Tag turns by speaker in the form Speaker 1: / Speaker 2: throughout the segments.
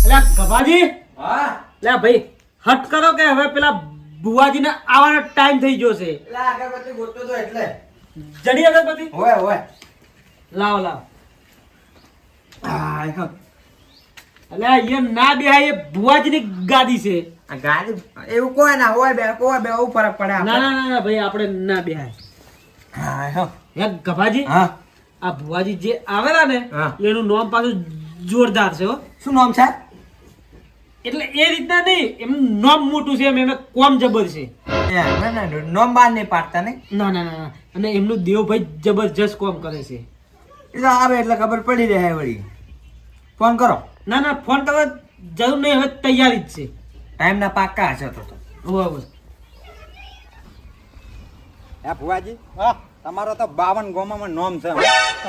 Speaker 1: એટલે ગભાજી?
Speaker 2: હા?
Speaker 1: લે ભાઈ હટ કરો કે હવે પેલા બુવાજીને આવવાનો ટાઈમ થઈ ગયો છે.
Speaker 2: એટલે અગરબત્તી ગોતતો તો એટલે.
Speaker 1: જડી અગરબત્તી?
Speaker 2: હોય હોય.
Speaker 1: લાવો લાવો. એ ના એ બુવાજીની ગાદી છે.
Speaker 2: આ ગાદી એવું કોઈ ના હોય બે કોઈ બે ફરક પડે
Speaker 1: ના ના ના ના ભાઈ આપણે ના બેહાય.
Speaker 2: હા
Speaker 1: હે ગભાજી?
Speaker 2: હા.
Speaker 1: આ ભુવાજી જે આવેલા ને એનું નામ પાછું જોરદાર છે હો.
Speaker 2: શું નામ છે?
Speaker 1: એટલે એ રીતના નહીં એમનું નોમ મોટું છે એમ એમને કોમ જબર છે.
Speaker 2: ના ના નામ બાર નહીં પાડતા ને.
Speaker 1: ના ના ના. અને એમનું દેવભાઈ જબરજસ્ત કોમ કરે છે.
Speaker 2: એટલે આવે એટલે ખબર પડી રહે વળી. ફોન કરો.
Speaker 1: ના ના ફોન કરવા જરૂર નહીં હવે તૈયારી જ છે.
Speaker 2: ટાઈમ ના પાક્કા હશે તો તો.
Speaker 1: હોવે,
Speaker 3: હા ભુવાજી ભુવાજી તમારો તો બાવન ગોમામાં નોમ છે.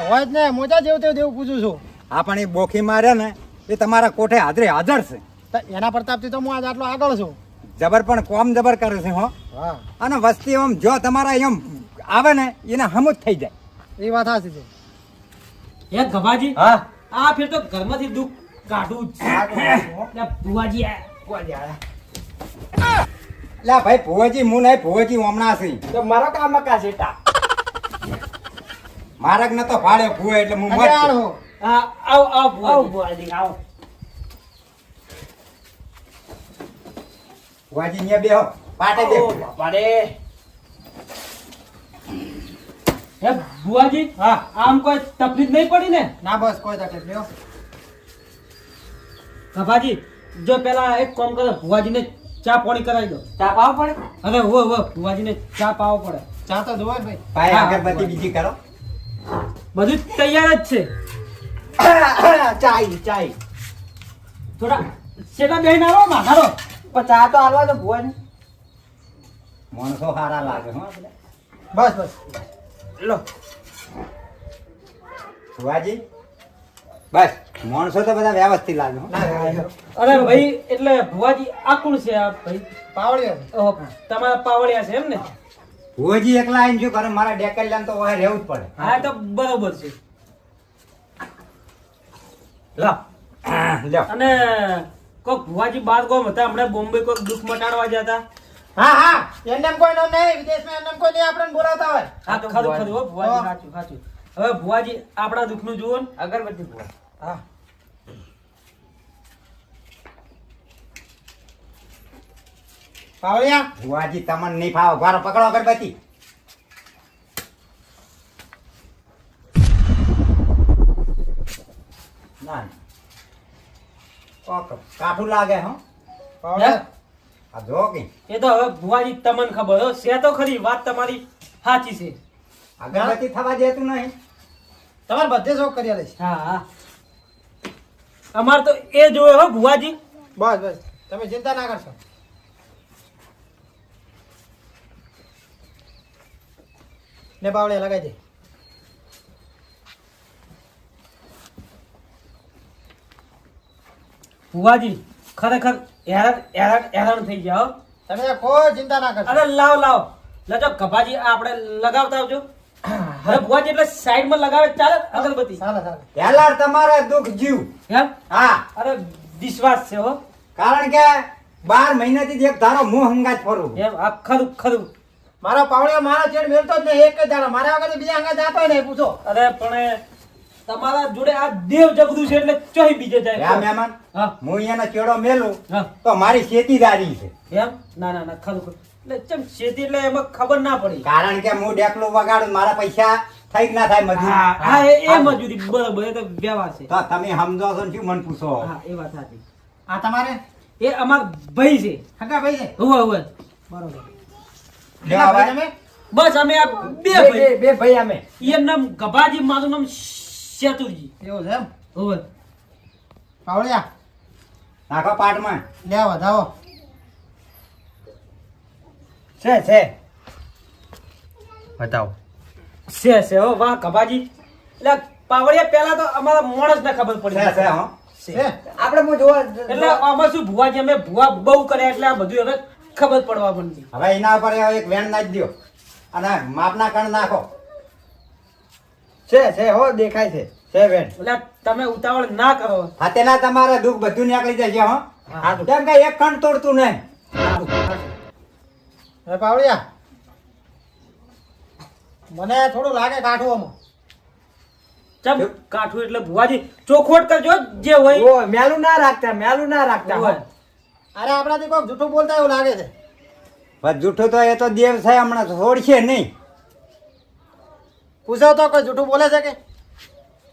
Speaker 4: હોય જ ને મોજા જેવું તેવું દેવું પૂછું છું.
Speaker 3: હા પણ એ બોખી માર્યા ને એ તમારા કોઠે હાજરે હાજર છે.
Speaker 4: તો એના પ્રતાપથી તો હું આજ આટલો આગળ છું.
Speaker 3: જબર પણ કોમ જબર કરે છે હો. અને વસ્તી આમ જો તમારા એમ આવે ને એને હમુજ થઈ જાય.
Speaker 4: એ વાત સાચી છે.
Speaker 1: એ ગભાજી?
Speaker 2: હા.
Speaker 1: આ ફેર તો ઘરમાંથી દુઃખ કાઢું જ. છે ભુવાજી આ-
Speaker 3: લે ભાઈ ભુવાજી હું નહીં ભુવાજી હમણાં છે.
Speaker 2: તો મારો કામ કા તા
Speaker 3: મારક નતો ફાડે ભુવે એટલે હું મત
Speaker 1: આ આવ આવ
Speaker 2: આવ
Speaker 1: ભુવાજી
Speaker 2: આવ.
Speaker 3: ભુવાજી ન્યા બેહો. પાટે બે
Speaker 2: બાપા
Speaker 1: એ બુવાજી હા. આમ કોઈ તકલીફ નહીં પડી ને?
Speaker 4: ના બસ કોઈ તકલીફ નહીં હો.
Speaker 1: જો પેલા એક કામ કરો ભુવાજીને ચા પાણી કરાવી દો.
Speaker 2: ચા પાવો પડે?
Speaker 1: અરે હો હો ભુવાજીને ચા પાવો પડે.
Speaker 4: ચા તો જોવે જ ભાઈ.
Speaker 3: ભાઈ
Speaker 1: આગળ
Speaker 3: અગરબત્તી બીજી કરો.
Speaker 1: બધું તૈયાર જ છે.
Speaker 2: ચાઈ ચાઈ
Speaker 1: થોડા સેટા બેહીને આવો માથારો
Speaker 2: પણ ચા તો હાલવા તો ભુવાજી
Speaker 3: માણસો સારા લાગે હો.
Speaker 4: બસ બસ.
Speaker 2: લો.
Speaker 3: ભુવાજી બસ. માણસો તો બધા વ્યવસ્થિત લાગે હો.
Speaker 1: અરે ભાઈ એટલે ભુવાજી આ કોણ છે આ ભાઈ?
Speaker 4: પાવળિયા.
Speaker 1: ઓહો, તમારા પાવડિયા છે એમ ને?
Speaker 3: ભુવાજી એકલા આવીને શું કરે? મારા ડેકલિયાને તો વાહે રહેવું જ પડે.
Speaker 1: હા તો બરોબર છે.
Speaker 3: લો. લ્યો
Speaker 1: અને કોક ભુવાજી બાર કોમ હતા હમણાં બોમ્બે કોક દુઃખ મટાડવા જતા
Speaker 4: હા હા એમને કોઈ નો નહીં વિદેશમાં એમને એમ કોઈ નહીં આપણને બોલાવતા હોય.
Speaker 1: હા
Speaker 2: તો
Speaker 1: ખરું
Speaker 2: ભુવાજી.
Speaker 1: ખરું હો ભુવાજી સાચું સાચું. હવે ભુવાજી આપણા દુઃખનું જુઓ ને.
Speaker 2: અગરબત્તી ભુવા.
Speaker 4: હા. પાવળિયા
Speaker 3: ભુવાજી તમને નહીં ફાવ. ભારો પકડો અગરબત્તી. ના. ઓકે. કાઠું લાગે હો. આ જો કે.
Speaker 1: એ તો હવે ભુવાજી તમને ખબર હો. છે તો ખરી વાત તમારી સાચી છે.
Speaker 3: અગરબત્તી થવા દેતું નહીં.
Speaker 4: તમારે બધે શોખ કરી લઈશ
Speaker 1: હા હા. અમાર તો એ જોવે હો ભુવાજી.
Speaker 4: બસ બસ. તમે ચિંતા ના કરશો. ને બાવળે લગાવી દે.
Speaker 1: ભુવાજી ખરેખર હેરાન હેરાન હેરાન થઈ ગયા હો.
Speaker 4: તમે કોઈ ચિંતા ના કરશો.
Speaker 1: અરે લાવ લાવ. લજો ગભાજી આપણે લગાવતા આવજો. હવે ભુવાજી એટલે સાઈડમાં લગાવે ચાલે અગરબત્તી.
Speaker 4: ચાલે ચાલે.
Speaker 3: પહેલા તમારે દુઃખ જીવ.
Speaker 1: એમ
Speaker 3: હા.
Speaker 1: અરે વિશ્વાસ છે હો.
Speaker 3: કારણ કે બાર મહિનાથી એક ધારો મું હંગાજ ફરું
Speaker 1: એમ આ ખરું ખરું.
Speaker 4: મારા પાવડિયા મારા ચેડ મેળતો જ નહીં એક જ ધારો. મારા વગર બીજા હંગાજ જાતો નહીં પૂછો.
Speaker 1: અરે પણ તમારા જોડે આ દેવ જબરું છે એટલે ચોહી બીજે જાય.
Speaker 3: હા મહેમાન
Speaker 1: હા.
Speaker 3: હું એનો ચેડો મેલું તો મારી ખેતીદારી છે.
Speaker 1: એમ? ના ના ના ખરું ખરું એટલે ચમ શેતી એટલે એમાં ખબર ના પડી.
Speaker 3: કારણ કે હું ડેકલું વગાડું મારા પૈસા થઈ કે ના થાય મજૂરી?
Speaker 1: હા એ એ મજૂરી બરોબર એ તો વ્યવહાર છે.
Speaker 3: તો તમે સમજો છો ને શું મન પૂછો?
Speaker 1: હા એ વાત સાચી.
Speaker 4: આ તમારે?
Speaker 1: એ અમાર ભાઈ છે.
Speaker 4: હકા ભાઈ છે?
Speaker 1: હોવે હોવે. બરોબર.
Speaker 3: લ્યો હવે.
Speaker 4: તમે?
Speaker 1: બસ અમે આ બે ભાઈ.
Speaker 2: બે ભાઈ અમે.
Speaker 1: એનું નામ ગભાજી મારું નામ શેતુરજી
Speaker 4: એવું છે એમ?
Speaker 1: હોવે.
Speaker 4: પાવડિયા
Speaker 3: નાખો પાટમાં.
Speaker 4: લે વધાવો.
Speaker 2: છે છે. બતાવો.
Speaker 1: છે છે હો વાહ ગભાજી એટલે પાવડિયા પહેલા તો અમારા માણસ ને ખબર પડી
Speaker 3: છે હો.
Speaker 2: આપણે હું જોવા
Speaker 1: એટલે આમાં શું ભુવાજી અમે ભુવા બહુ કર્યા એટલે આ બધું હવે ખબર પડવા માંડી.
Speaker 3: હવે એના પર એક વેન નાખી દો અને માપના કણ નાખો.
Speaker 2: છે છે હો દેખાય છે. છે બેન.
Speaker 1: એટલે તમે ઉતાવળ ના કરો.
Speaker 3: હાથેના તમારે દુઃખ બધું નીકળી જશે હો.
Speaker 2: હા
Speaker 3: કેમ કે એક કણ તોડતું નહીં.
Speaker 5: અરે પાવડિયા મને થોડું લાગે કાઠું આમાં
Speaker 1: ચમ કાઠું એટલે ભુવાજી ચોખવટ કરજો જે હોય.
Speaker 2: ઓ મેલું ના રાખતા મેલું ના રાખતા હો.
Speaker 1: હોય.
Speaker 5: અરે આપણાથી કોઈ જૂઠું બોલતા એવું લાગે છે.
Speaker 3: બસ જૂઠું તો એ તો દેવ છે હમણાં છોડશે નહીં.
Speaker 5: પૂછો તો કોઈ જૂઠું બોલે છે કે?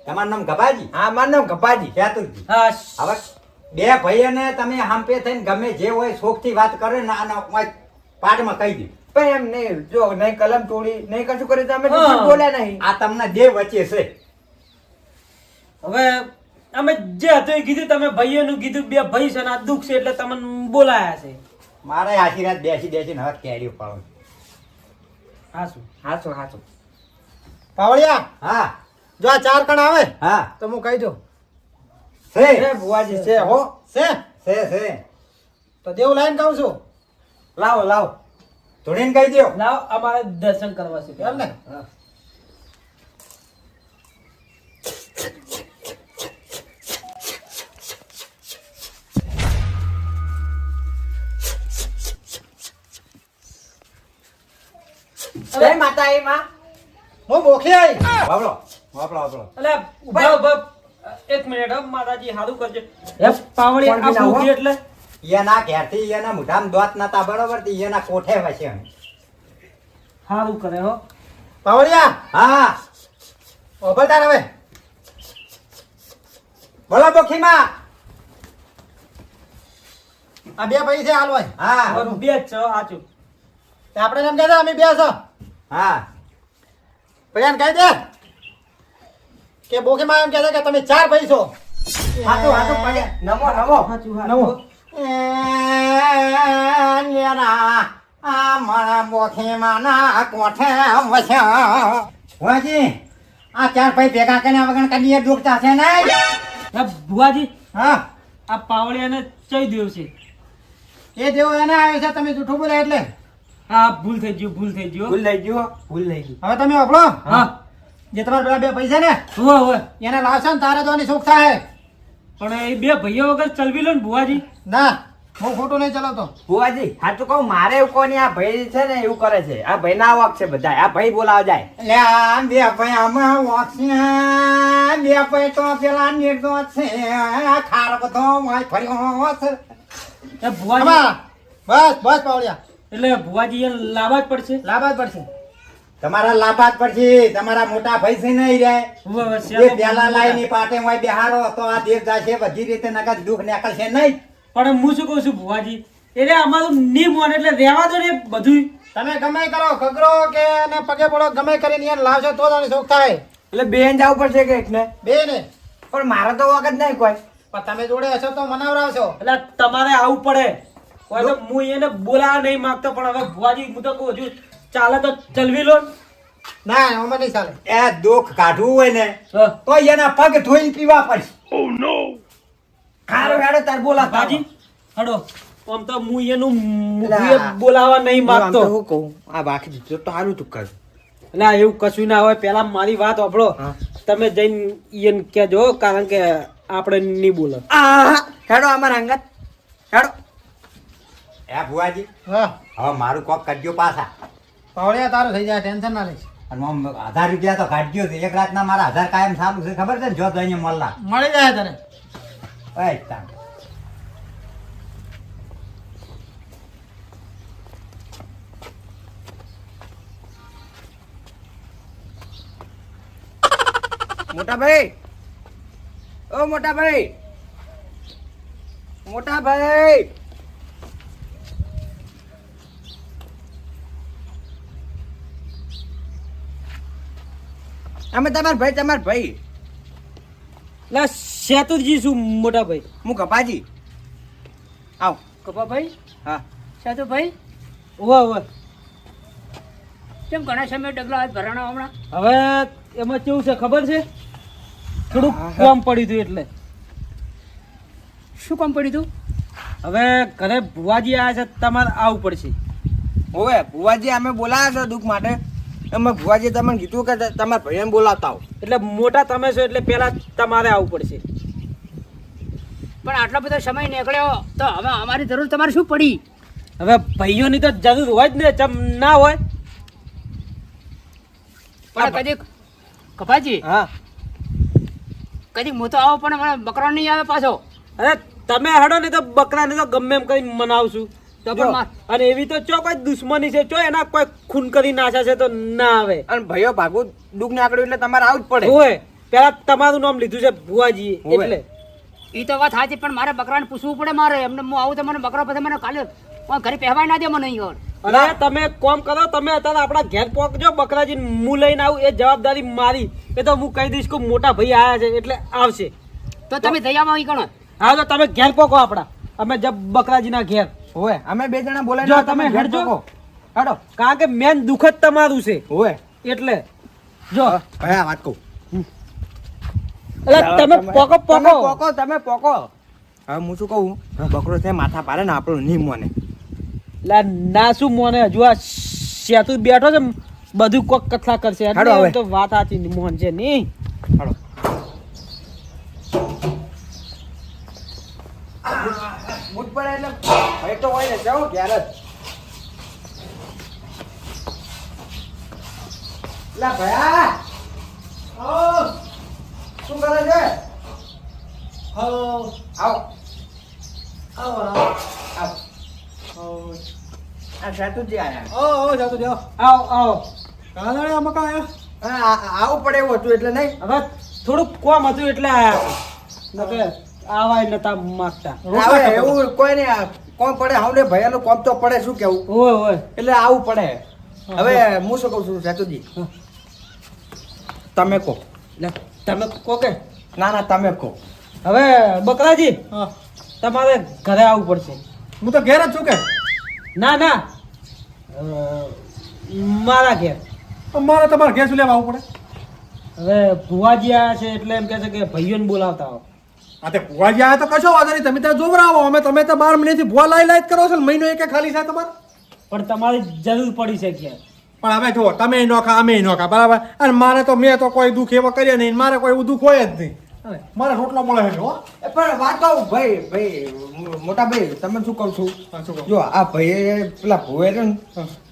Speaker 3: તમારું નામ ગભાજી?
Speaker 2: હા મારું નામ ગપાજી
Speaker 3: ખેતુરજી
Speaker 1: હા
Speaker 3: હવે બે ભાઈઓને તમે હાંપે થઈને ગમે જે હોય શોખથી વાત કરે ને આના પાઠમાં કહી દીધું
Speaker 2: પણ એમ નહીં જો નહીં કલમ તોડી નહીં કશું કરી તો અમે
Speaker 1: હા.
Speaker 2: જૂઠું બોલ્યા નહીં.
Speaker 3: આ તમને જે વચ્ચે છે.
Speaker 1: હવે અમે જે હતું એ કીધું તમે ભાઈઓનું કીધું બે ભાઈ છે ને આ દુઃખ છે એટલે તમને બોલાયા છે.
Speaker 3: મારે આશીર્વાદ બેસી બેસીને હવે કેરી ઉપાડો
Speaker 1: હાસુ શું
Speaker 2: હાચું. હાચું
Speaker 5: પાવડિયા
Speaker 3: હા.
Speaker 5: જો આ ચાર કણ આવે
Speaker 3: હા.
Speaker 5: તો હું કહી દઉં.
Speaker 3: છે
Speaker 2: એ ભુવાજી છે હો.
Speaker 5: છે
Speaker 3: છે છે
Speaker 5: તો દેવ લાઈન કહું છું.
Speaker 2: લાવો લાવો.
Speaker 3: ધોડીને કહી દો
Speaker 1: લાવો અમારે દર્શન કરવા છે
Speaker 5: એમ ને?
Speaker 1: હા.
Speaker 2: જય માતા એ માં.
Speaker 5: હું બોખી આવી
Speaker 3: વાપરો વાપરો વાપરો.
Speaker 1: અલે ઊભા ઊભા એક મિનિટ હો માતાજી સારું કરજો. એ પાવડી આ
Speaker 2: બી
Speaker 1: એટલે?
Speaker 3: એના ઘેરથી એના મોઢામાં દોત નતા બરોબરથી એના કોઠે વસે
Speaker 1: સારું કરે હો.
Speaker 5: પાવડિયા
Speaker 3: હા
Speaker 5: ઓભળતા હવે.
Speaker 3: બોલો બોખીમાં
Speaker 5: આ બે પૈસે હાલવાય
Speaker 3: હા.
Speaker 1: બરોબર, બે જ છો સાચું
Speaker 5: તે આપણે એમ કહેતા અમે બે છો?
Speaker 3: હા.
Speaker 5: પછી કહી દે. કે બોખીમાં એમ કહેતા કે તમે ચાર પૈસો.
Speaker 2: હાચું હાચું પડે નમો નમો.
Speaker 1: સાચું
Speaker 5: નવો.
Speaker 1: સાચું
Speaker 3: વાજી આ ચાર ભાઈ ભેગા કરીને વગર કદી ડૂબતા છે ને
Speaker 1: ભુવાજી.
Speaker 5: હા.
Speaker 1: આ પાવડિયાને ચઈ દેવ છે.
Speaker 5: એ દેવો એને આવ્યો છે તમે જૂઠું બોલે એટલે.
Speaker 1: આ ભૂલ થઈ ગયું ભૂલ થઈ ગયું.
Speaker 2: ભૂલ થઈ ગયો ભૂલ થઈ ગઈ
Speaker 5: હવે તમે વાપરો.
Speaker 1: હા.
Speaker 5: જે તમારા પેલા બે પૈસા ને
Speaker 1: હોય હોય
Speaker 5: એને લાવશો ને તારે જોવાની સુખ થાય.
Speaker 1: પણ એ બે ભાઈઓ વગર ચલવી લો ને ભુવાજી.
Speaker 5: ના હું ખોટું નહીં ચલાવતો.
Speaker 2: ભુવાજી હાચું કહું મારે એવું કોની આ ભાઈ છે ને એવું કરે છે. આ ભાઈ ના વાક છે બધા આ ભાઈ બોલાવા જાય.
Speaker 3: લે આ બે ભાઈ આમાં છે. બે ભાઈ તો પેલા નિર્દોષ છે. આ ખાર બધો વાંય ફર્યો છે.
Speaker 1: એ ભુવાજી.
Speaker 5: બસ બસ પાવડિયા.
Speaker 1: એટલે ભુવાજી એ લાવવા જ પડશે?
Speaker 5: લાભા જ પડશે.
Speaker 3: તમારા લાભાત પડશે. તમારા મોટા ભાઈ છે નહીં રે
Speaker 1: હવે હવે
Speaker 3: એ
Speaker 1: શેનો
Speaker 3: પેલા લાઈની પાટે હોય બિહારો તો આ દેશ જશે બધી રીતે નકર દુઃખ નીકળશે નહીં.
Speaker 1: પણ હું શું કહું છું ભુવાજી? એટલે અમારું નિયમ હોય એટલે રહેવા દો ને બધું
Speaker 5: તમે ગમે કરો ખગરો કે અને પગે પડો ગમે કરીને એને લાવશો તો તારી સુખ થાય.
Speaker 2: એટલે બેન જવું પડશે કે એકને
Speaker 5: બે ને
Speaker 2: પણ મારે તો વખત નહીં કોઈ.
Speaker 5: પણ તમે જોડે હશો તો મનાવરાવશો.
Speaker 1: એટલે તમારે આવવું પડે. કોઈ તો હું એને બોલાવા નહીં માંગતો પણ હવે ભુવાજી હું તો કહું છું ચાલે તો ચલવી લો. ના
Speaker 5: આમાં નહીં ચાલે.
Speaker 3: એ દુઃખ કાઢવું હોય ને તો એના પગ ધોઈને પીવા પડશે.
Speaker 2: હારું હેડો તાર બોલા
Speaker 1: ભાજી હડો. આમ તો હું એનું
Speaker 2: આ-
Speaker 1: બોલાવા નહીં માંગતો.
Speaker 2: હું કહું આ બાકી દીધું તો સારું તું કર.
Speaker 1: ના એવું કશું ના હોય પેલા મારી વાત
Speaker 2: આપડો
Speaker 1: તમે જઈને ઈયન કહેજો કારણ કે આપણે નહીં બોલો
Speaker 2: આ હેડો અમારા અંગત હેડો.
Speaker 3: એ ભુવાજી
Speaker 5: હા.
Speaker 3: હવે મારું કોક કરજો પાછા.
Speaker 5: પાવડિયા તારું થઈ જાય ટેન્શન ના લઈશ
Speaker 3: અને હજાર રૂપિયા તો કાઢજો છે. એક રાતના મારા હજાર કાયમ સારું છે ખબર છે ને? જો તો અહીંયા મળલા
Speaker 5: મળી જાય તને.
Speaker 3: ઓય તાન.
Speaker 2: મોટા ભાઈ ઓ મોટા ભાઈ મોટા ભાઈ અમે તમાર ભાઈ તમાર ભાઈ.
Speaker 1: લા શેતુરજી શું મોટા ભાઈ?
Speaker 2: હું કપાજી. આવ.
Speaker 6: કપાભાઈ?
Speaker 2: હા.
Speaker 6: શેતુ ભાઈ
Speaker 1: ઓવા ઓવા
Speaker 6: કેમ ઘણા સમય ડગલા હાથ ભરાણા હમણાં?
Speaker 1: હવે એમાં કેવું છે ખબર છે? થોડુંક કામ. પડ્યું હતું એટલે.
Speaker 6: શું કામ પડ્યું તું
Speaker 1: હવે ઘરે ભુવાજી આવ્યા છે તમારે આવવું પડશે.
Speaker 2: ઓવે ભુવાજી અમે બોલાયા છે દુઃખ માટે. અમે ભુવાજી તમને કીધું કે તમારા ભાઈને બોલાવતા હો.
Speaker 1: એટલે મોટા તમે છો એટલે પેલા તમારે આવવું પડશે.
Speaker 6: પણ આટલો બધો સમય નીકળ્યો તો હવે અમારી જરૂર તમારે શું પડી?
Speaker 1: હવે ભાઈઓની તો જરૂર હોય જ ને ચમ ના હોય.
Speaker 6: પણ કદી કપાજી
Speaker 1: હા.
Speaker 6: કદી હું તો આવો પણ મને બકરો નહીં આવે પાછો.
Speaker 1: અરે તમે હડો ને તો બકરાને તો ગમે એમ કરીને મનાવશું. અને એવી તો ચો કોઈ દુશ્મની છે ચો એના કોઈ ખૂન કરી નાખ્યા છે તો ના આવે.
Speaker 2: અને ભાઈઓ ભાગવું દુઃખ નાકડ્યું એટલે તમારે આવું જ પડે.
Speaker 1: હોય પેલા તમારું નામ લીધું છે ભુવાજી એટલે.
Speaker 6: એ તો વાત સાચી પણ મારે બકરાને પૂછવું પડે મારે. એમને હું આવું તો મને બકરો પછી મને કાલે ઘરે પહેવાય ના દે મને અહીં આગળ.
Speaker 1: અને તમે કોમ કરો તમે અત્યારે આપણા ઘેર પહોંચજો બકરાજી હું લઈને આવું એ જવાબદારી મારી. એ તો હું કહી દઈશ કે મોટા ભાઈ આવ્યા છે એટલે આવશે.
Speaker 6: તો તમે દયામાં કણો
Speaker 1: હા તો તમે ઘેર પહોંચો આપણા. અમે જબ બકરાજીના ઘેર.
Speaker 2: હોય અમે બે જણા બોલાય
Speaker 1: જો તમે હડજો.
Speaker 2: હડો.
Speaker 1: કારણ કે મેન દુઃખ જ તમારું છે.
Speaker 2: હોય
Speaker 1: એટલે જો.
Speaker 4: ભાઈ વાત કહું.
Speaker 1: એટલે તમે પોકો પોકો.
Speaker 2: પોકો તમે પોકો. હવે હું શું કહું? બકરો છે માથા પાડે ને આપણું નહીં મોને.
Speaker 1: લા ના શું મોને? હજુ આ સેતુ બેઠો છે બધું કોક કથા કરશે. એટલે તો વાત આચી મોહન છે નહીં
Speaker 2: હાલો બુટ પડે એટલે ભાઈ તો હોય ને જાઓ ત્યારે જ. લા ભયા! ઓ શું કરે છે? આવો. આવો આવો. આ સાતુજી આયા.
Speaker 4: ઓ ઓ જાતો જાઓ
Speaker 1: આવો આવો.
Speaker 4: કાલાડે આ મકા આયા?
Speaker 2: આવું પડે એવું હતું એટલે નહીં.
Speaker 1: હવે થોડુંક કોમ હતું એટલે આયા. નકર આવાય નતા માગતા.
Speaker 2: હવે એવું કોઈ ને કોમ પડે? હવને ભયાનું કોમ તો પડે શું કેવું?
Speaker 1: હોય હોય.
Speaker 2: એટલે આવું પડે. હવે હું. શું કહું છું સેતુજી? તમે કહો.
Speaker 1: તમે કો કે?
Speaker 2: ના ના તમે કહો.
Speaker 1: હવે બકરાજી તમારે ઘરે આવવું પડશે.
Speaker 4: હું તો ઘેર જ છું કે?
Speaker 1: ના ના. મારા ઘેર.
Speaker 4: મારે તમારે ઘેર શું લેવા આવવું પડે?
Speaker 1: હવે ભુવાજી આવ્યા છે એટલે એમ કહે છે કે ભાઈઓને બોલાવતા હો
Speaker 4: આ તે જાય આવ્યા તો કશો વાંધો નહીં. તમે ત્યાં જોવરાવો. અમે તમે તો બાર મહિનાથી ભૂવા લાઈ લાઈ કરો છો મહિનો એક ખાલી છે તમારે?
Speaker 1: પણ તમારી જરૂર પડી છે કે.
Speaker 4: પણ હવે જુઓ તમે નોખા અમે નોખા બરાબર? અને મારે તો મેં તો કોઈ દુઃખ એવો કર્યો નહીં. મારે કોઈ એવું દુઃખ હોય જ નહીં. મારે રોટલો મળે છે હો.
Speaker 2: પણ વાતો ભાઈ ભાઈ મોટા ભાઈ તમે શું કહું છું?
Speaker 4: હા, શું કહું?
Speaker 2: જો આ ભાઈએ પેલા ભૂવે છે ને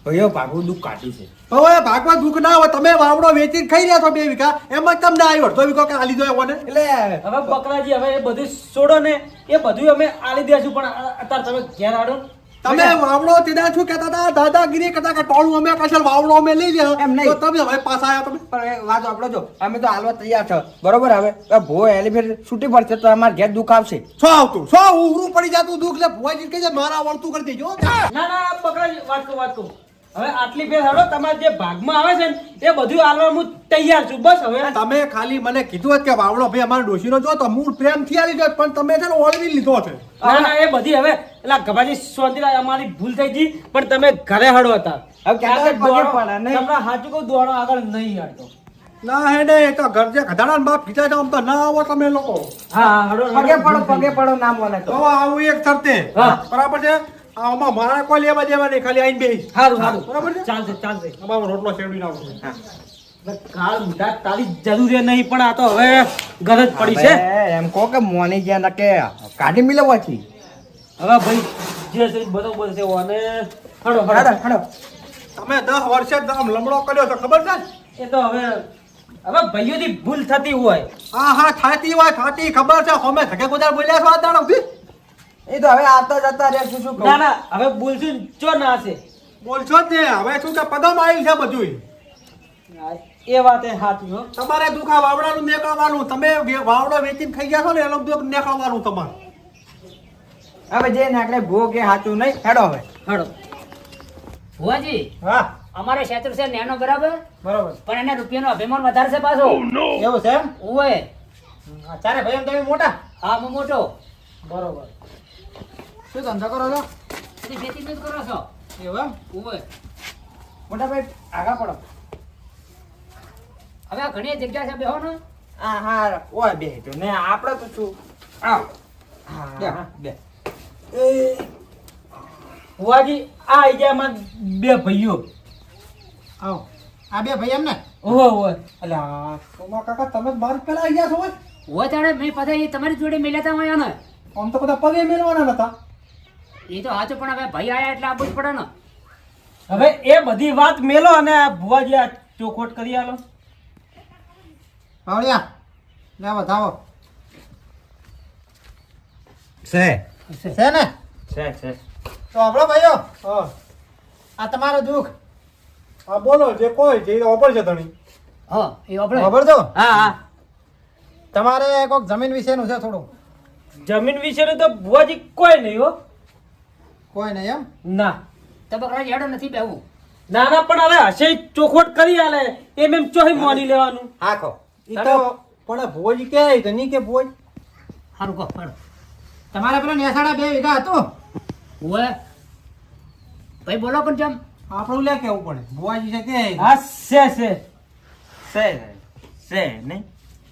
Speaker 2: ભાઈઓ ભાગવું દુઃખ કાઢ્યું છે.
Speaker 4: હવે ભાગમાં દુઃખ ના હોય તમે વાવડો વેચીને ખાઈ રહ્યા છો બે વીઘા. એમાં તમને આવ્યો અડધો વીઘો કે આલી દો એવો
Speaker 2: એટલે
Speaker 1: હવે બકરાજી હવે એ બધું છોડો ને એ બધું અમે આલી દેશું પણ અત્યારે તમે ઘેર આડો
Speaker 4: તમે વાવડો તેના શું કહેતા હતા? દાદાગીરી કરતા કે ટોળું અમે પાછળ વાવડો અમે લઈ લે
Speaker 2: એમ નહીં.
Speaker 4: તમે હવે પાછા આવ્યા તમે.
Speaker 2: પણ વાત આપણે જો અમે તો હાલવા તૈયાર છો. બરોબર હવે? ભો ભુવો એલિફેન્ટ છૂટી પડશે તો અમારે ઘેર દુઃખ આવશે.
Speaker 4: છો આવતું છો ઉરું પડી જતું દુઃખ લે ભુવાજી કહે છે મારા વળતું કરી દેજો.
Speaker 1: ના ના બકરાજી વાત કહું વાત કહું. હવે આટલી ફેર હડો તમારે જે ભાગમાં આવે છે ને એ બધું આલવા હું તૈયાર છું. બસ હવે.
Speaker 4: તમે ખાલી મને કીધું હોત કે વાવડો ભાઈ અમારો ડોશીનો જો તો હું પ્રેમથી આવી ગયો પણ તમે છે ને ઓળવી લીધો છે.
Speaker 1: ના ના એ બધી હવે એટલે ગભાજી શાંતિરાજ અમારી ભૂલ થઈ ગઈ પણ તમે ઘરે હડો હતા.
Speaker 2: હવે ક્યાં
Speaker 1: દોડો-
Speaker 2: પડે નહીં.
Speaker 1: તમને સાચું કહું દોડો આગળ નહીં હડતો.
Speaker 4: ના હે ને એ તો ઘર જે ગધાડા બાપ ખીચા જાવ તો ના આવો તમે લોકો.
Speaker 1: હા.
Speaker 2: પગે પડો પગે પડો નામ વાલે
Speaker 4: તો.
Speaker 2: તો
Speaker 4: આવું એક
Speaker 1: થરતે
Speaker 4: બરાબર છે? આમાં મારા કોઈ લેવા દેવા નહીં ખાલી આઈને બેસી
Speaker 1: સારું સારું
Speaker 4: બરાબર છે?
Speaker 1: ચાલશે ચાલશે.
Speaker 4: અમારો રોટલો શેરડી નાખું
Speaker 1: કાળ મોટા તારી જરૂર નહીં પણ આ તો હવે ગરજ પડી છે.
Speaker 2: એમ કહો કે મોની જ્યાં કે કાઢી મિલવવાથી
Speaker 1: હવે ભાઈ જે છે બરોબર છે અને હડો
Speaker 2: હડો.
Speaker 1: હડો
Speaker 2: હડો.
Speaker 4: તમે દસ વર્ષે આમ લમડો કર્યો તો ખબર છે?
Speaker 1: એ તો હવે હવે ભાઈઓની ભૂલ થતી હોય.
Speaker 4: હા હા થાતી હોય થાતી ખબર છે. હોમે ધકે ગુજાર બોલ્યા છો આ દાડો
Speaker 2: એ તો હવે આવતા જતા રહે શું શું
Speaker 1: ના ના હવે બોલશું ને ચો ના છે?
Speaker 4: બોલશો જ ને હવે શું કે પદમ આવી છે બધું
Speaker 1: એ વાત એ સાચી હો.
Speaker 4: તમારે દુખા વાવડાનું નીકળવાનું તમે વાવડો વેચીને ખાઈ ગયા છો ને એનો દુઃખ નીકળવાનું તમારે.
Speaker 2: હવે જે નાકડે ભોગ કે સાચું નહીં હેડો હવે.
Speaker 1: હેડો.
Speaker 6: ભુવાજી
Speaker 4: હા.
Speaker 6: અમારે ક્ષેત્ર છે નેનો બરાબર?
Speaker 4: બરોબર.
Speaker 6: પણ એને રૂપિયાનો અભિમાન વધારે છે પાછો
Speaker 4: એવું છે એમ?
Speaker 6: ઓય
Speaker 4: અચારે ભાઈ તમે મોટા?
Speaker 6: હા હું મોટો.
Speaker 1: બરોબર.
Speaker 4: શું ધંધો કરો છો?
Speaker 6: ખેતી જ કરો છો?
Speaker 4: એવા એમ?
Speaker 6: ઓય
Speaker 2: મોટા ભાઈ આગા પડો.
Speaker 6: હવે આ ઘણી જગ્યા છે બેહો ને
Speaker 2: હા હા ઓય બે તો ને આપણે તો છું આવ.
Speaker 4: બે.
Speaker 2: હા. બે
Speaker 1: વાજી આ આઈ ગયા માં બે ભાઈઓ.
Speaker 4: આવો. આ બે ભાઈ એમ ને
Speaker 1: ઓહો ઓહો
Speaker 4: અલ્યા સોમા કાકા તમે જ બાર પેલા આવી ગયા છો હોય
Speaker 6: હોય તાણે મેં પાછા એ તમારી જોડે મેલ્યા હતા
Speaker 4: આમ તો બધા પગે મેળવાના નતા.
Speaker 6: એ તો હાચો પણ હવે ભાઈ આયા એટલે આપવું જ પડે ને.
Speaker 1: હવે એ બધી વાત મેલો અને આ ભુવાજી આ ચોખોટ કરી આલો.
Speaker 4: પાવડિયા લે વધાવો
Speaker 2: છે.
Speaker 4: છે. ને?
Speaker 2: છે છે.
Speaker 4: તો આપણો ભાઈઓ? હા. આ તમારો દુઃખ. હા બોલો જે કોઈ જે ઓપર છે ધણી.
Speaker 6: હા એ આપણે
Speaker 4: ખબર તો
Speaker 1: હા હા.
Speaker 4: તમારે કોઈક જમીન વિશેનું છે થોડું.
Speaker 1: જમીન વિશેનું તો ભુવાજી કોઈ નહીં હો.
Speaker 4: કોઈ નહીં એમ?
Speaker 1: ના.
Speaker 6: તો બકરા હેડો નથી બેવું
Speaker 1: ના ના પણ હવે હશે ચોખવટ કરી આલે. એમ એમ ચોહી મોની લેવાનું.
Speaker 2: હાખો.
Speaker 4: ઈ તો પણ ભોજ કે તો નહીં કે ભોજ?
Speaker 6: હારું કહો પણ
Speaker 4: તમારા પેલા નેસાડા બે વીઘા હતો.
Speaker 6: હોય ભાઈ બોલો પણ જમ
Speaker 4: આપણું લે કેવું પડે? ભુવાજી છે કે?
Speaker 1: હા છે છે.
Speaker 2: છે છે નહીં?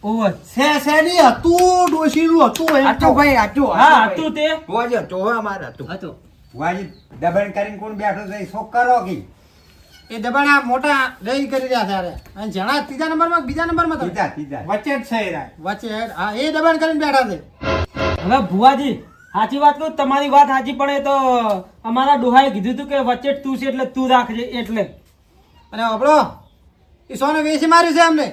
Speaker 1: ઓહો
Speaker 4: છે છે નહીં હતું ડોશીનું હતું એમ
Speaker 2: આટલું ભાઈ આટલું
Speaker 1: હા હતું તે.
Speaker 2: ભુવાજી હતું અમારે હતું.
Speaker 6: હતું.
Speaker 3: વાજી દબાણ કરીને કોણ બેઠો તો શોક કરો કે.
Speaker 4: એ આ મોટા લઈ કરી રહ્યા છે અરે. અને જણા ત્રીજા નંબરમાં બીજા નંબરમાં તો
Speaker 3: સીધા ત્રીજા.
Speaker 4: વચ્ચે જ છે વચ્ચે હા એ દબાણ કરીને બેઠા છે.
Speaker 1: હવે ભુવાજી સાચી વાત કહું તમારી વાત સાચી પણ એ તો અમારા ડોહાએ કીધું તું કે વચ્ચે જ તું છે એટલે તું રાખજે એટલે.
Speaker 4: અને આપણો એ સોને વેચી માર્યું છે અમને?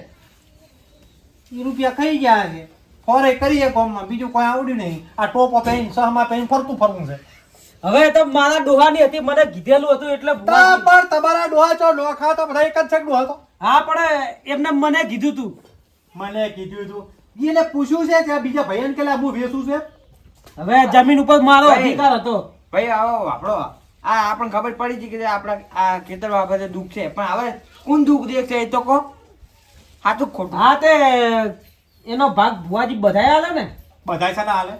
Speaker 4: એ રૂપિયા ખાઈ ગયા છે. ફોરે કરીએ કોમમાં બીજું કોઈ આવડ્યું નહીં. આ ટોપો પહેરીને સહમાં પહેરીને ફરતું ફરવું છે.
Speaker 1: હવે તો મારા ડોહાની હતી મને કીધેલું હતું એટલે
Speaker 4: પણ તમારા ડોહા ચો નોખા તો બધા એક જ છે ડોહા તો?
Speaker 1: હા પણ એમને મને કીધું તું.
Speaker 4: મને કીધું તું. એને પૂછ્યું છે કે બીજા બીજા ભાઈને કે હું વેચું છે?
Speaker 1: હવે જમીન ઉપર મારો અધિકાર હતો.
Speaker 2: ભાઈ આવો આપણો. આ આપણને ખબર પડી છે કે આપણા આ ખેતર બાબતે દુઃખ છે. પણ હવે કોણ દુઃખ દેખશે એ તો કહો. હા તો ખોટું.
Speaker 1: હા તે એનો ભાગ ભુવાજી બધાય હાલે ને?
Speaker 4: બધા છે ને હાલે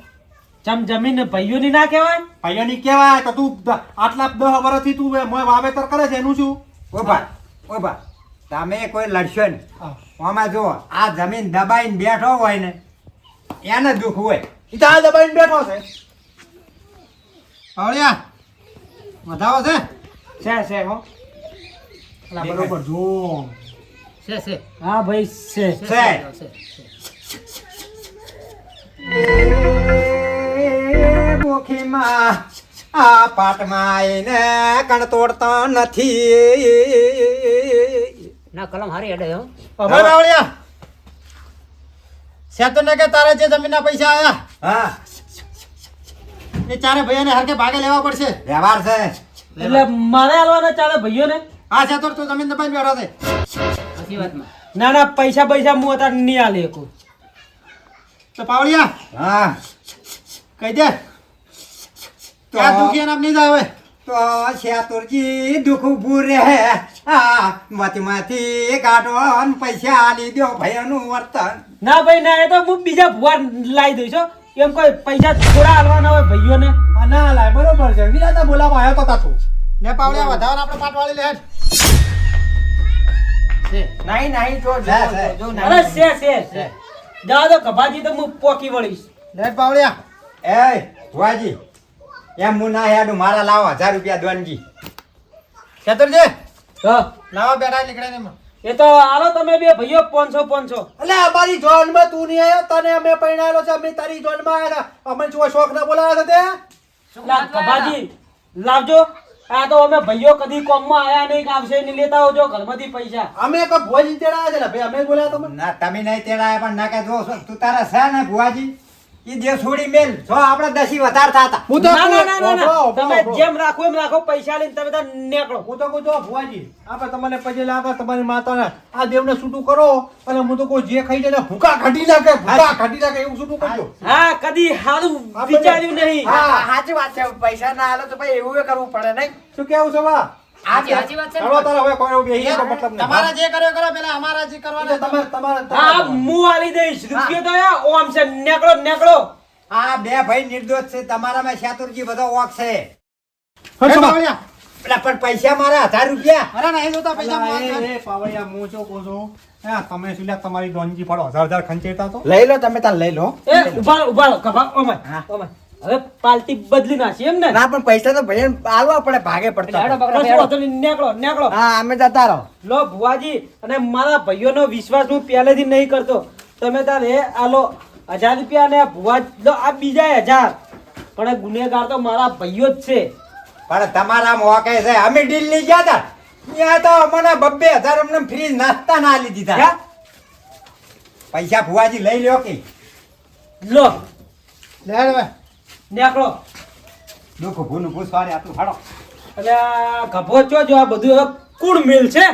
Speaker 1: ચમ જમીન ભાઈઓની ના કહેવાય?
Speaker 4: ભાઈઓની કહેવાય તો તું આટલા દસ વર્ષથી તું મોય વાવેતર કરે છે એનું શું?
Speaker 3: ઓભા ભાઈ તમે કોઈ લડશો ને. આમાં જો આ જમીન દબાઈને બેઠો હોય ને એને દુઃખ હોય.
Speaker 4: ઈ તો આ દબાઈને બેઠો છે. આવડ્યા? વધાવો છે?
Speaker 2: છે છે હો.
Speaker 4: અલા, બરોબર જો
Speaker 6: છે છે.
Speaker 1: હા ભાઈ છે
Speaker 6: છે,
Speaker 3: છે.
Speaker 6: છે, છે.
Speaker 3: આ પાટમાં આઈને કણ તોડતો નથી
Speaker 6: ના કલમ હારી અડે
Speaker 4: હવે આવડ્યા. સેતુ ને કે તારે જે જમીનના પૈસા આવ્યા
Speaker 3: હા.
Speaker 4: એ ચારે ભાઈઓને હરકે ભાગે લેવા પડશે.
Speaker 3: વ્યવહાર છે.
Speaker 1: એટલે મારે આલવાના ચાલે ભાઈઓને?
Speaker 4: હા સેતુ તું જમીન દબાઈને બેઠો છે.
Speaker 6: સાચી વાતમાં
Speaker 1: ના. ના પૈસા પૈસા હું અત્યારે નહીં આલે એકું.
Speaker 4: તો પાવડિયા
Speaker 3: હા.
Speaker 4: કહી દે.
Speaker 3: તો
Speaker 4: ક્યાં દુખી નામ નહીં હવે?
Speaker 3: તો શેતુરજી દુઃખ ઉભું રહે હા માથી કાઢો ને પૈસા આલી દો ભાઈઓનું વર્તન.
Speaker 1: ના ભાઈ ના એ તો હું બીજા ભુવા લાવી દઈશ હો. એમ કોઈ પૈસા થોડા આલવાના હોય ભાઈઓને.
Speaker 4: ના લાય બરોબર છે. વિરાતા બોલાવા આવ્યો તો તાતું ને પાવડિયા વધારે આપણે પાટવાળી લે
Speaker 6: છે.
Speaker 2: નહીં નહીં જો જો
Speaker 1: અરે
Speaker 2: નહીં.
Speaker 1: છે. છે છે જવા કભાજી તો હું પોકી વળીશ.
Speaker 4: લે પાવડિયા.
Speaker 3: એ ભુવાજી એમ હું ના હેડું મારા લાવો હજાર રૂપિયા દોનજી.
Speaker 4: ચતુરજી લાવો બેટા નીકળે ને.
Speaker 1: એ તો આલો તમે બે ભાઈઓ પાંચસો પાંચસો.
Speaker 4: એટલે અમારી જોનમાં તું નહીં આવ્યો તને અમે પૈણાયેલો છે અમે તારી જોનમાં આવ્યા અમે જો શોખ ના બોલાવ્યા હતા તે.
Speaker 1: ભાજી લાવજો. આ તો અમે ભાઈઓ કદી કોમમાં આયા નહીં આવશે નહીં લેતા આવજો ઘરમાંથી પૈસા.
Speaker 4: અમે તો ભોજ તેડા છે ને ભાઈ અમે બોલ્યા તમે?
Speaker 3: ના તમે નહીં તેડાય પણ ના કે જો તું તારા છે ને ભુવાજી? ઈ દેવ છોડી મેલ. જો આપણે દસી વધાર થતા
Speaker 4: હું તો
Speaker 1: ના ના ના ના, ના.
Speaker 4: ઓભળો,
Speaker 1: તમે જેમ રાખો એમ રાખો પૈસા લઈને તમે તાર નીકળો.
Speaker 4: હું તો કહું છું ભુવાજી આપણે તમને પછી લાગે તમારી માતાને આ દેવને છૂટું કરો. અને હું તો કહું જે ખાઈ જાય ને ભૂકા કાઢી નાખે ભૂકા કાઢી નાખે એવું છૂટું કરજો.
Speaker 1: હા કદી સારું વિચાર્યું નહીં.
Speaker 4: હા.
Speaker 2: સાચી વાત છે. પૈસા ના આલો તો ભાઈ એવું કરવું પડે નહીં.
Speaker 4: શું કેવું છે વા નહીં. તમારા જે કર્યો કરો પેલા અમારા જે કરવાના તમારે તમારે
Speaker 1: હા હું આલી દઈશ. રૂપિયો તો ઓમ છે નીકળો નીકળો.
Speaker 3: આ બે ભાઈ નિર્દોષ છે. તમારામાં શેતુરજી બધો વોક છે. પણ પૈસા મારા હજાર રૂપિયા.
Speaker 4: અરે ના જોતા પૈસા પાવડિયા હું શું કહું છું? હા તમે શું તમારી ડોનજી ફાડો હજાર હજાર ખંચેતા તો?
Speaker 2: લઈ લો તમે તાર લઈ લો.
Speaker 1: ઊભા ઊભા કભા ઓમાય ઓમાય હવે પાલતી બદલી નાખી એમ ને
Speaker 2: ના પણ પૈસા તો ભાઈ આલવા પડે ભાગે પડતા.
Speaker 1: નીકળો નીકળો.
Speaker 2: હા અમે જતા રહો.
Speaker 1: લો ભુવાજી અને મારા ભાઈઓનો વિશ્વાસ હું પહેલેથી નહીં કરતો. તમે તારે આલો હજાર રૂપિયા અને ભુવા લો આ બીજા હજાર. પણ ગુનેગાર તો મારા ભાઈઓ જ છે.
Speaker 3: પણ તમારા મોકે છે. અમે દિલ્હી ગયા હતા ત્યાં તો અમને બબ્બે હજાર અમને ફ્રી નાસ્તા ના લીધી દીધા.
Speaker 1: ક્યાં?
Speaker 3: પૈસા ભુવાજી લઈ લ્યો કે.
Speaker 1: લો.
Speaker 4: લે હવે.
Speaker 1: નીકળો.
Speaker 3: દુઃખ ભૂનું પૂછવા આટલું હાડો
Speaker 1: એટલે ગભો ચો જો આ બધું હવે કુણ મિલ છે